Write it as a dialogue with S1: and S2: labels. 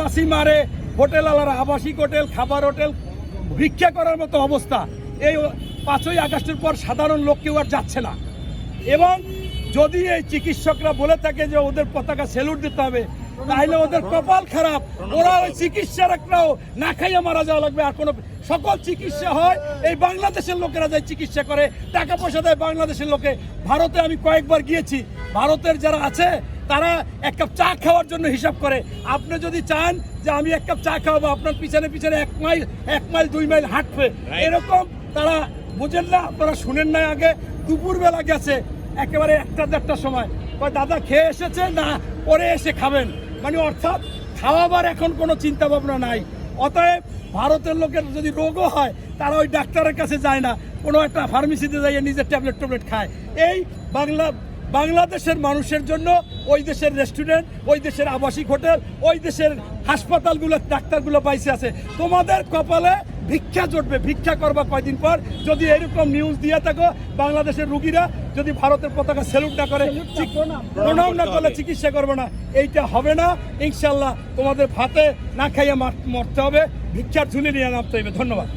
S1: মাসি মারে হোটেল আলারা আবাসিক হোটেল, খাবার হোটেল, ভিক্ষা করার মতো অবস্থা। এই পাঁচই আগস্টের পর সাধারণ লোক কেউ আর যাচ্ছে না। এবং যদি এই চিকিৎসকরা বলে থাকে যে ওদের পতাকা সেলুট দিতে হবে, তাহলে ওদের কপাল খারাপ। ওরা ওই চিকিৎসকরাও না খাইয়ে মারা যাওয়া লাগবে। আর কোনো সকল চিকিৎসা হয়, এই বাংলাদেশের লোকেরা যায় চিকিৎসা করে, টাকা পয়সা দেয় বাংলাদেশের লোকে। ভারতে আমি কয়েকবার গিয়েছি। ভারতের যারা আছে তারা এক কাপ চা খাওয়ার জন্য হিসাব করে। আপনি যদি চান যে আমি এক কাপ চা খাওয়াবো আপনার পিছনে পিছনে এক মাইল এক মাইল দুই মাইল হাঁটবে। এরকম তারা বোঝেন না আপনারা শুনেন না আগে। দুপুরবেলা গেছে একেবারে একটা দেড়টার সময়। দাদা খেয়ে এসেছে না? পরে এসে খাবেন। মানে অর্থাৎ খাওয়াবার এখন কোনো চিন্তা ভাবনা নাই। অতএব ভারতের লোকের যদি রোগও হয় তারা ওই ডাক্তারের কাছে যায় না। কোনো একটা ফার্মেসিতে যাইয়ে নিজের ট্যাবলেট ট্যাবলেট খায়। এই বাংলা বাংলাদেশের মানুষের জন্য ওই দেশের রেস্টুরেন্ট ওই দেশের আবাসিক হোটেল ওই দেশের হাসপাতালগুলো ডাক্তারগুলো পাইছে আছে। তোমাদের কপালে ভিক্ষা জুটবে ভিক্ষা করবা কয়দিন পর? যদি এরকম নিউজ দিয়ে থাকো বাংলাদেশের রুগীরা যদি ভারতের পতাকা স্যালুট না করে প্রণাম না করলে চিকিৎসা করবে না। এইটা হবে না। ইনশাল্লাহ তোমাদের ভাতে না খাইয়ে মার- মরতে হবে। ভিক্ষার ঝুলি নিয়ে নামতে হবে ধন্যবাদ।